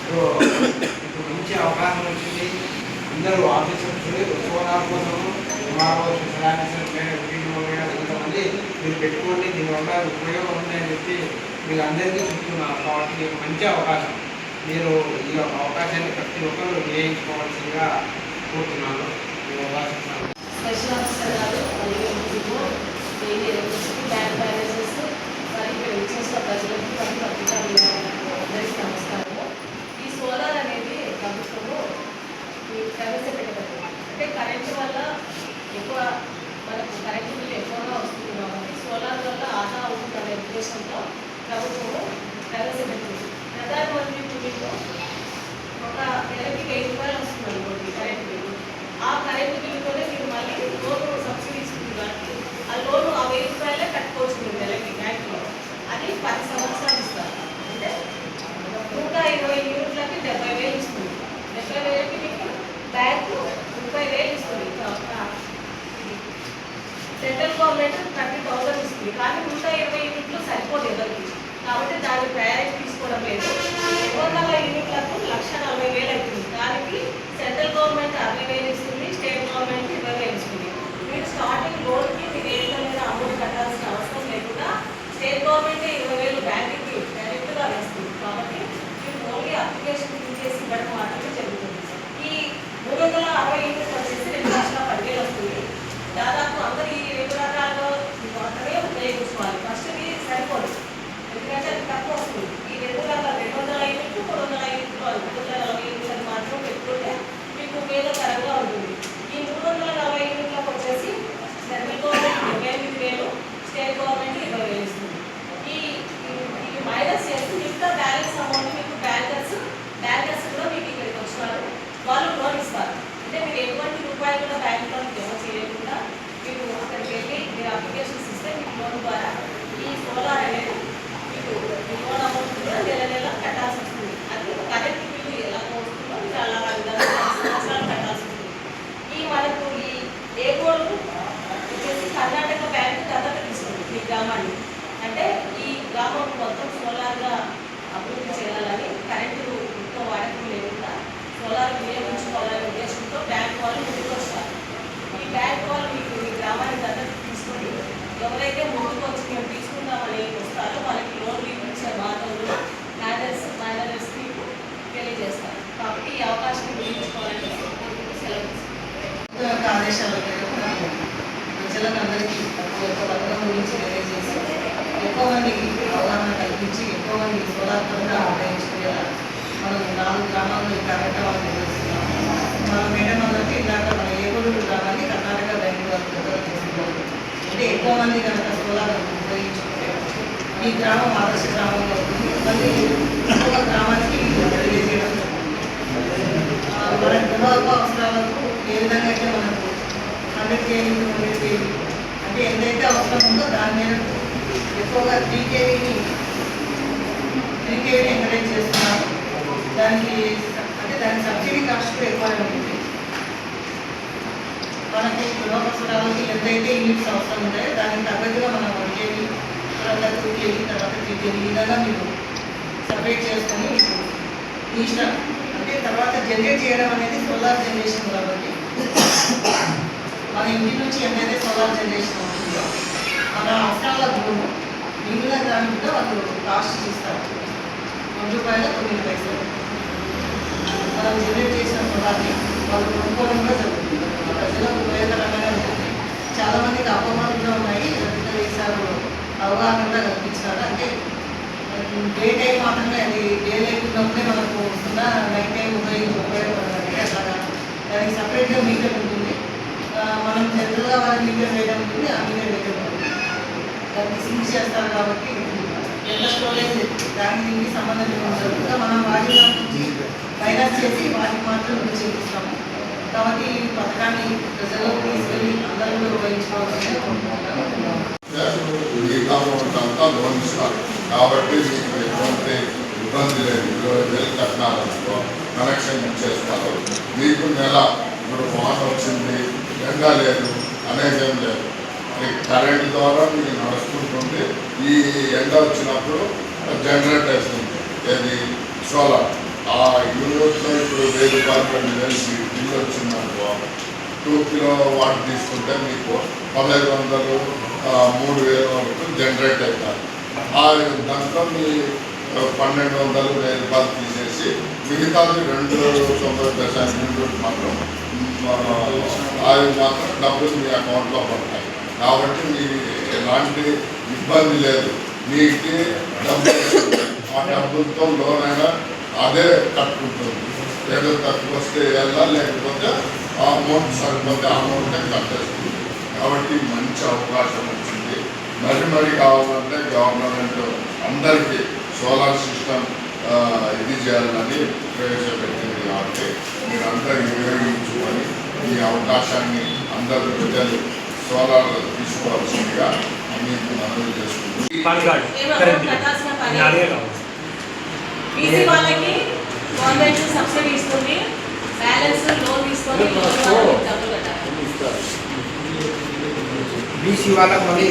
ఇప్పుడు మంచి అవకాశం వచ్చింది అందరూ ఆఫీసర్స్ సోలార్ కోసం ఎంఆర్ఓ ఇంతమంది మీరు పెట్టుకోండి దీనివల్ల ఉపయోగం ఉందని చెప్పి మీకు అందరికీ చెప్తున్నారు కాబట్టి మంచి అవకాశం మీరు ఈ అవకాశాన్ని ప్రతి ఒక్కరు వినియోగించుకోవాల్సిందిగా కోరుతున్నాను. ఈ అవకాశం ప్రవేశపెట్టబడింది అంటే కరెంటు వల్ల ఎక్కువ మనకు కరెంటు బిల్లు ఎక్కువగా వస్తుంది కాబట్టి సోలార్ వల్ల ఆదా అవుతుందనే ఉద్దేశంతో ప్రభుత్వము ప్రవేశపెట్టింది ప్రధానమంత్రి ఇప్పుడు మీకు ఒక నెలకి వెయ్యి రూపాయలు వస్తుంది అనుకోండి కరెంట్ బిల్లు ఆ కరెంట్ బిల్లుతోనే మీరు మళ్ళీ లోను సబ్సిడీ ఇస్తుంది కాబట్టి ఆ లోను ఆ వెయ్యి రూపాయలే కట్టుకోవచ్చు మీరు నెలకి బ్యాంకులో అది పది సంవత్సరాలు ఇస్తారు అంటే నూట ఇరవై యూనిట్లకి డెబ్బై వేలు ఇస్తుంది డెబ్బై వేలకి మీకు బ్యాంకు ముప్పై వేలు ఇస్తుంది సెంట్రల్ గవర్నమెంట్ థర్టీ థౌసండ్ ఇస్తుంది కానీ నూట ఇరవై యూనిట్లు సరిపోదు ఎవరికి. కాబట్టి దాన్ని ప్రయారిటీ తీసుకోవడం లేదు. రెండు వందల యూనిట్లకు లక్ష నలభై వేలు అవుతుంది. దానికి సెంట్రల్ గవర్నమెంట్ అరవై వేలు ఇస్తుంది స్టేట్ గవర్నమెంట్ ఇరవై వేలు ఇస్తుంది. మీరు స్టార్టింగ్ లోన్కి మీరు ఏ విధమైన అమౌంట్ కట్టాల్సిన అవసరం లేకుండా స్టేట్ గవర్నమెంట్ ఇరవై వేలు బ్యాంకింగ్కి డైరెక్ట్గా వేస్తుంది. కాబట్టి మీరు ఓన్లీ అప్లికేషన్ ఫిల్ చేసి ఇవ్వడం మాత్రమే జరుగుతుంది ఈ మూడు వందల అరవై యూనిట్లు వచ్చేసి రెండు లక్షల పదివేలు వస్తుంది దాదాపు అందరు ఈ రెండు రకాలుగా మాత్రమే ఉపయోగించుకోవాలి ఫస్ట్ ఇది సరిపోదు ఎందుకంటే అది తక్కువ వస్తుంది ఈ రెండు రకాల రెండు వందల యూనిట్లు మూడు వందల యూనిట్లు అది మూడు వందల నలభై యూనిట్లు అని మాత్రం పెట్టుకుంటే మీకు ఉపయోగకరంగా ఉంటుంది ఈ మూడు వందల నలభై యూనిట్లకు వచ్చేసి సెంట్రల్ గవర్నమెంట్ ఇరవై ఎనిమిది వేలు స్టేట్ గవర్నమెంట్ ఇరవై వేలు ఇస్తుంది ఈ ఈ- ఈ మైనస్ చేసి మిగతా బ్యాలెన్స్ అమౌంట్ మీకు బ్యాంకర్స్ బ్యాంకర్స్ కూడా మీకు ఇక్కడికి వచ్చినారు వాళ్ళు లోన్ ఇస్తారు అంటే మీరు ఎటువంటి రూపాయలు కూడా బ్యాంకులో జమ చేయకుండా మీకు అక్కడికి వెళ్ళి మీరు అప్లికేషన్స్ ఇస్తే మీకు లోన్ ద్వారా ఈ సోలార్ అనేది మీకు ఈ లోన్ అమౌంట్ కూడా నెల నెల కట్టాల్సి వస్తుంది అది కరెంట్ బిల్లు ఎలా వస్తుందో మీరు అలా ఆ విధంగా పది సంవత్సరాలు కట్టాల్సి వస్తుంది ఈ మనకు ఈ ఏ కోడ్ వచ్చేసి కర్ణాటక బ్యాంక్ దత్తత తీసుకుంది ఈ గ్రామాన్ని అంటే ఈ గ్రామం మొత్తం సోలార్గా అభివృద్ధి చేయాలని కరెంటు ఎక్కువ వాడకం లేకుండా సోలార్ వినియోగించుకోవాలనే ఉద్దేశంతో బ్యాంక్ వాళ్ళు ముందుకు వస్తారు ఈ బ్యాంక్ వాళ్ళు మీకు ఈ గ్రామాన్ని దత్తత తీసుకొని ఎవరైతే ముందుకు వచ్చి మేము తీసుకుందామని వస్తారో వాళ్ళకి లోన్లు ఇప్పించే మార్గంలో మ్యానర్స్ మైనర్స్ మీకు తెలియజేస్తారు కాబట్టి ఈ అవకాశాన్ని వినియోగించుకోవాలని సెలవు తీసుకుంటాను. యొక్క ఆదేశాల మేరకు మనము ప్రజలకు అందరికీ ఈ యొక్క పథకం గురించి తెలియజేసి ఎక్కువ అవగాహన కల్పించి ఎక్కువ మంది సోలార్ పరంగా ఉపయోగించుకునేలా మనం నాలుగు గ్రామాల్లో ఈ కార్యక్రమాలు నిర్వహిస్తున్నాం. మన మేడం అందరికీ ఇందాక మన ఏగూరు గ్రామాన్ని కర్ణాటక బ్యాంకు వారు ప్రజలు అంటే ఎక్కువ మంది కనుక సోలార్ ఉపయోగించుకుంటే ఈ గ్రామం ఆదర్శ గ్రామంలో ఉంటుంది మళ్ళీ ఇంకొక గ్రామానికి తెలియజేయడం జరుగుతుంది. ఆ, మన గృహోప అవసరాలకు ఏ విధంగా అయితే మనకు హండ్రెడ్ కేవీ హండ్రెడ్ కేవీ అంటే ఎంతైతే అవసరం ఉందో దాని మేరకు ఎక్కువగా త్రీ కేవీని త్రీ కేవీని ఎంకరేజ్ చేస్తున్నారు దానికి అంటే దాని సబ్సిడీ కాస్ట్ కూడా ఎక్కువ ఉంటుంది. మనకు గృహ ఎంతైతే యూనిట్స్ అవసరం ఉంటాయో దానికి తగ్గట్టుగా మనం వన్ కేవీ తర్వాత టూ కేవీ తర్వాత త్రీ కేవీ ఈ మీరు సపరేట్ చేసుకొని మీ ఇష్టం. అంటే తర్వాత జనరేట్ చేయడం అనేది సోలార్ జనరేషన్ కాబట్టి మన ఇంటి నుంచి ఎంతైతే సోలార్ జనరేషన్ అవుతుందో మన అవసరాలకు మిగిలిన దాని కూడా వాళ్ళు కాస్ట్ ఇస్తారు రెండు రూపాయల తొమ్మిది పైసలు. మనం జనరేట్ చేసిన సోలార్ని వాళ్ళు కొనుక్కోవడం కూడా జరుగుతుంది. ప్రజలకు ఉపయోగకరంగానే ఉంటుంది చాలా మందికి కూడా ఉన్నాయి. రద్దు చేశారు అవగాహన కూడా అంటే డే టైం మాత్రమే అది డే లైఫ్ ఉన్నప్పుడే మనకు వస్తుందా? నైట్ టైం ఉపయోగ ఉపయోగపడాలి అట్లాగా దానికి సపరేట్గా మీటర్ ఉంటుంది. మనం జనరల్గా వాళ్ళకి మీటర్ వేయడం ఉంటుంది. ఆ మీటర్ వేయడం ఉంటుంది. దానికి సింక్ చేస్తారు కాబట్టి. ఎంత స్టోరేజ్ దానికి దీనికి సంబంధం ఉండదు మనం వాడిన నుంచి మైనస్ చేసి వారికి మాత్రం చేపిస్తాము. కాబట్టి ఈ పథకాన్ని ప్రజల్లో తీసుకెళ్ళి అందరూ నిర్వహించుకోవాలని కాబట్టి మీకు ఎటువంటి ఇబ్బంది లేదు. ఇరవై వేలు కట్టినారనుకో కనెక్షన్ ఇచ్చేస్తారు. మీకు నెల ఇప్పుడు వాన వచ్చింది ఎండ లేదు అనేదేం లేదు. అది కరెంట్ ద్వారా మీకు నడుస్తుంటుంది. ఈ ఎండ వచ్చినప్పుడు జనరేట్ వేస్తుంది. ఏది? సోలార్. ఆ యూనిట్లో ఇప్పుడు వెయ్యి రూపాయలు రెండు బిల్లు వచ్చిందనుకో టూ కిలో వాట్ తీసుకుంటే మీకు పదహైదు వందలు మూడు వేల వరకు జనరేట్ అవుతారు. ఆ దాంట్లో మీ పన్నెండు వందలు వెయ్యి రూపాయలు తీసేసి మిగతాది రెండు తొంభై పైసలు మాత్రం అవి మాత్రం డబ్బులు మీ అకౌంట్లో పడతాయి. కాబట్టి మీ ఎలాంటి ఇబ్బంది లేదు. మీకు డబ్బులు ఆ డబ్బులతో లోన్ అయినా అదే కట్టుకుంటుంది. ఏదో తక్కువ వస్తే వెళ్ళా లేకపోతే ఆ అమౌంట్ సరిపోతే ఆ అమౌంటే కట్టేస్తుంది. కాబట్టి మంచి అవకాశం వచ్చింది. మరి మరి కావాలంటే గవర్నమెంట్ అందరికీ సోలార్ సిస్టమ్ ఇది చేయాలని ప్రవేశపెట్టింది కాబట్టి మీరందరూ వినియోగించుకొని ఈ అవకాశాన్ని అందరూ ప్రజలు సోలార్ తీసుకోవాల్సిందిగా మీకు మనవి చేసుకుంటూ బీసీ వాళ్ళకి గవర్నమెంట్ సబ్సిడీ ఇస్తుంది బ్యాలెన్స్ లోన్ తీసుకొని లోన్ వాళ్ళకి డబ్బులు కట్టాలి. బీసీ వాళ్ళకి మళ్ళీ